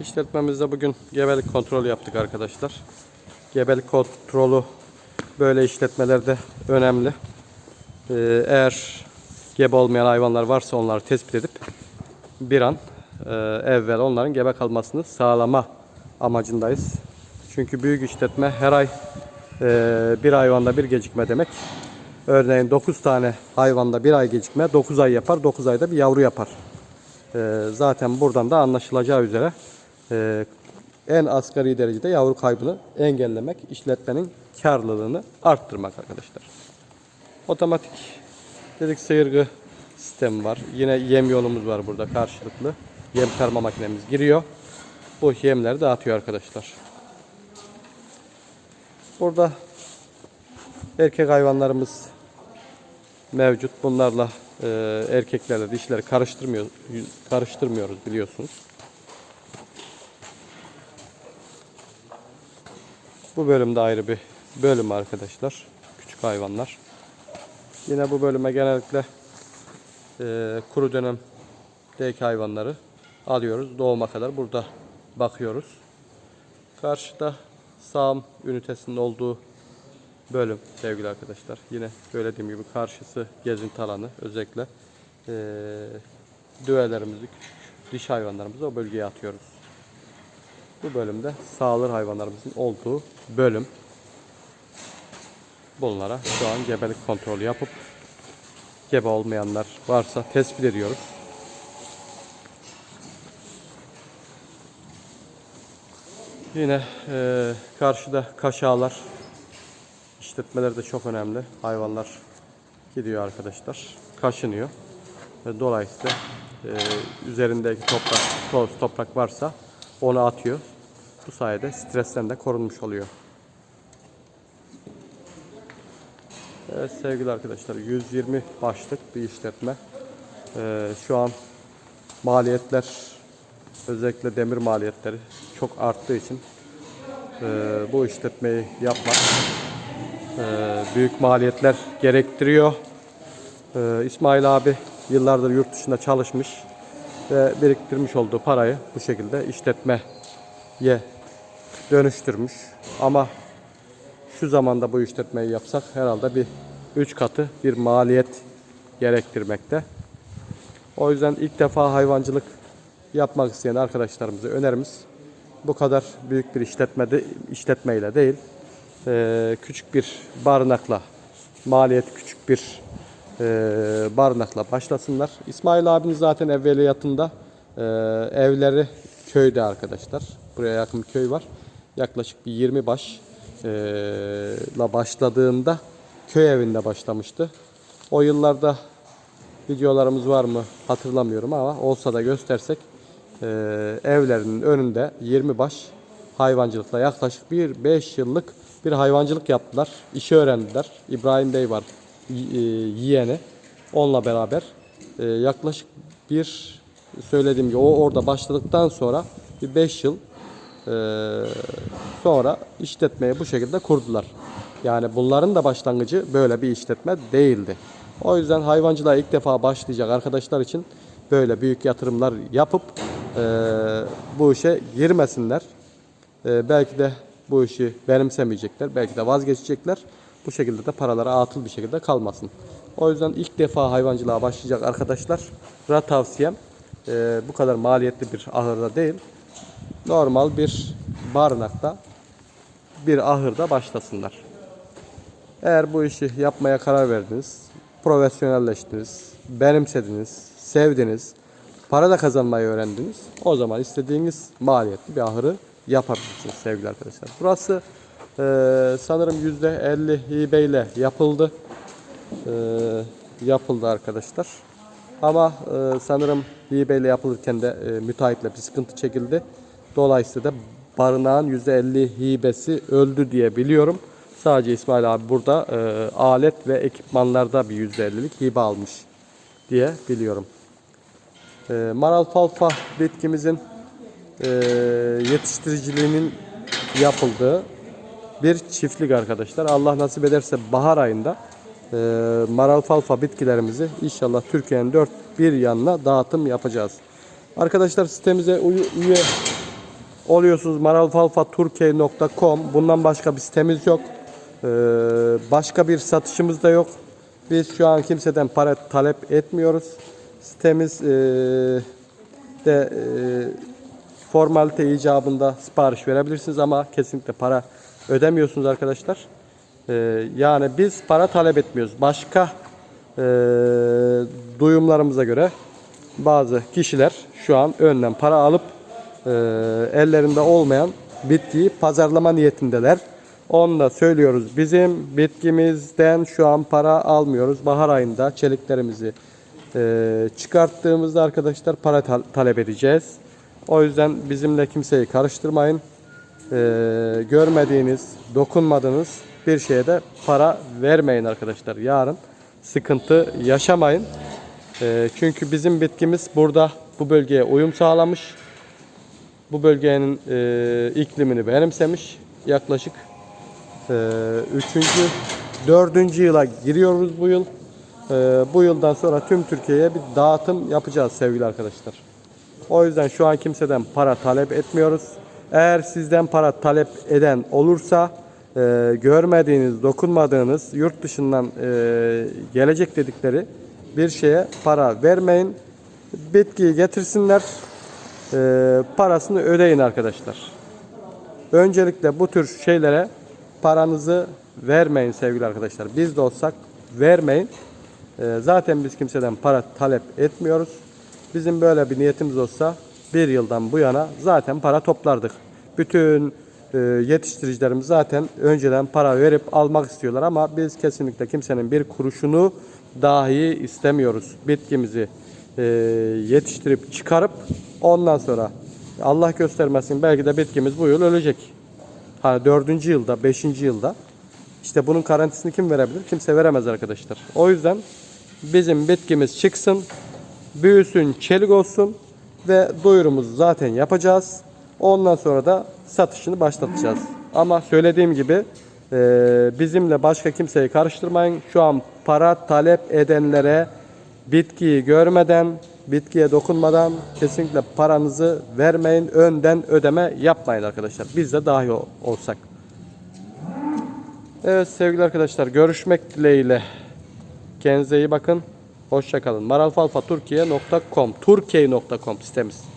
İşletmemizde bugün gebelik kontrolü yaptık arkadaşlar. Gebelik kontrolü böyle işletmelerde önemli. Ee, eğer gebe olmayan hayvanlar varsa onları tespit edip bir an e, evvel onların gebe kalmasını sağlama amacındayız. Çünkü büyük işletme her ay e, bir hayvanda bir gecikme demek. Örneğin 9 tane hayvanda bir ay gecikme 9 ay yapar. 9 ayda bir yavru yapar. Ee, zaten buradan da anlaşılacağı üzere e, en asgari derecede yavru kaybını engellemek, işletmenin karlılığını arttırmak arkadaşlar. Otomatik dedik sıyırgı sistemi var. Yine yem yolumuz var burada karşılıklı. Yem karma makinemiz giriyor. Bu yemleri dağıtıyor arkadaşlar. Burada erkek hayvanlarımız mevcut. Bunlarla e, erkeklerle dişleri karıştırmıyor, karıştırmıyoruz biliyorsunuz. Bu bölümde ayrı bir bölüm arkadaşlar. Küçük hayvanlar. Yine bu bölüme genellikle e, kuru dönemdeki hayvanları alıyoruz. Doğuma kadar burada bakıyoruz. Karşıda sağım ünitesinin olduğu bölüm sevgili arkadaşlar. Yine söylediğim gibi karşısı gezinti alanı. Özellikle eee düvelerimizi, diş hayvanlarımızı o bölgeye atıyoruz. Bu bölümde sağılır hayvanlarımızın olduğu bölüm. Bunlara şu an gebelik kontrolü yapıp gebe olmayanlar varsa tespit ediyoruz. Yine eee, karşıda kaşağılar İşletmeler de çok önemli. Hayvanlar gidiyor arkadaşlar. Kaşınıyor. Ve dolayısıyla e, üzerindeki toprak, toz toprak varsa onu atıyor. Bu sayede stresten de korunmuş oluyor. Evet sevgili arkadaşlar 120 başlık bir işletme. E, şu an maliyetler özellikle demir maliyetleri çok arttığı için e, bu işletmeyi yapmak ee, büyük maliyetler gerektiriyor. Ee, İsmail abi yıllardır yurt dışında çalışmış ve biriktirmiş olduğu parayı bu şekilde işletmeye dönüştürmüş. Ama şu zamanda bu işletmeyi yapsak herhalde bir 3 katı bir maliyet gerektirmekte. O yüzden ilk defa hayvancılık yapmak isteyen arkadaşlarımıza önerimiz bu kadar büyük bir işletmede işletmeyle değil, e, küçük bir barınakla, maliyet küçük bir e, barınakla başlasınlar. İsmail abinin zaten evveliyatında e, evleri köyde arkadaşlar. Buraya yakın bir köy var. Yaklaşık bir 20 baş e, la başladığında köy evinde başlamıştı. O yıllarda videolarımız var mı hatırlamıyorum ama olsa da göstersek evlerinin önünde 20 baş hayvancılıkla yaklaşık bir 5 yıllık bir hayvancılık yaptılar. İşi öğrendiler. İbrahim Bey var yeğeni. Onunla beraber yaklaşık bir söylediğim gibi o orada başladıktan sonra bir 5 yıl sonra işletmeyi bu şekilde kurdular. Yani bunların da başlangıcı böyle bir işletme değildi. O yüzden hayvancılığa ilk defa başlayacak arkadaşlar için böyle büyük yatırımlar yapıp e, bu işe girmesinler. E, belki de bu işi benimsemeyecekler. Belki de vazgeçecekler. Bu şekilde de paraları atıl bir şekilde kalmasın. O yüzden ilk defa hayvancılığa başlayacak arkadaşlara tavsiyem e, bu kadar maliyetli bir ahırda değil. Normal bir barınakta bir ahırda başlasınlar. Eğer bu işi yapmaya karar verdiniz, profesyonelleştiniz, benimsediniz, sevdiniz, para da kazanmayı öğrendiniz. O zaman istediğiniz maliyetli bir ahırı yapabilirsiniz sevgili arkadaşlar. Burası e, sanırım %50 hibeyle yapıldı. E, yapıldı arkadaşlar. Ama e, sanırım hibeyle yapılırken de e, müteahhitle bir sıkıntı çekildi. Dolayısıyla da barınağın %50 hibesi öldü diye biliyorum. Sadece İsmail abi burada e, alet ve ekipmanlarda bir %50'lik hibe almış diye biliyorum. E, Maral falfa bitkimizin e, yetiştiriciliğinin yapıldığı bir çiftlik arkadaşlar. Allah nasip ederse bahar ayında e, maral falfa bitkilerimizi inşallah Türkiye'nin dört bir yanına dağıtım yapacağız. Arkadaşlar sitemize üye oluyorsunuz maralfalfaturkey.com bundan başka bir sitemiz yok. Ee, başka bir satışımız da yok. Biz şu an kimseden para talep etmiyoruz. Sitemiz ee, de ee, formalite icabında sipariş verebilirsiniz ama kesinlikle para ödemiyorsunuz arkadaşlar. Ee, yani biz para talep etmiyoruz. Başka ee, duyumlarımıza göre bazı kişiler şu an önden para alıp ee, ellerinde olmayan bitkiyi pazarlama niyetindeler. Onu da söylüyoruz. Bizim bitkimizden şu an para almıyoruz. Bahar ayında çeliklerimizi ee, çıkarttığımızda arkadaşlar para tal- talep edeceğiz. O yüzden bizimle kimseyi karıştırmayın. Ee, görmediğiniz, dokunmadığınız bir şeye de para vermeyin arkadaşlar. Yarın sıkıntı yaşamayın. Ee, çünkü bizim bitkimiz burada bu bölgeye uyum sağlamış. Bu bölgenin e, iklimini benimsemiş. Yaklaşık e, üçüncü, dördüncü yıla giriyoruz bu yıl. E, bu yıldan sonra tüm Türkiye'ye bir dağıtım yapacağız sevgili arkadaşlar. O yüzden şu an kimseden para talep etmiyoruz. Eğer sizden para talep eden olursa e, görmediğiniz, dokunmadığınız, yurt dışından e, gelecek dedikleri bir şeye para vermeyin. Bitkiyi getirsinler, e, parasını ödeyin arkadaşlar. Öncelikle bu tür şeylere paranızı vermeyin sevgili arkadaşlar. Biz de olsak vermeyin. Ee, zaten biz kimseden para talep etmiyoruz. Bizim böyle bir niyetimiz olsa bir yıldan bu yana zaten para toplardık. Bütün e, yetiştiricilerimiz zaten önceden para verip almak istiyorlar ama biz kesinlikle kimsenin bir kuruşunu dahi istemiyoruz. Bitkimizi e, yetiştirip çıkarıp ondan sonra Allah göstermesin belki de bitkimiz bu yıl ölecek. Hani dördüncü yılda, beşinci yılda. İşte bunun garantisini kim verebilir? Kimse veremez arkadaşlar. O yüzden bizim bitkimiz çıksın, büyüsün, çelik olsun ve duyurumuzu zaten yapacağız. Ondan sonra da satışını başlatacağız. Ama söylediğim gibi e, bizimle başka kimseyi karıştırmayın. Şu an para talep edenlere bitkiyi görmeden, bitkiye dokunmadan kesinlikle paranızı vermeyin. Önden ödeme yapmayın arkadaşlar. Biz de dahi ol- olsak. Evet sevgili arkadaşlar görüşmek dileğiyle. Kendinize iyi bakın. Hoşçakalın. Maralfalfaturkiye.com Turkey.com sitemiz.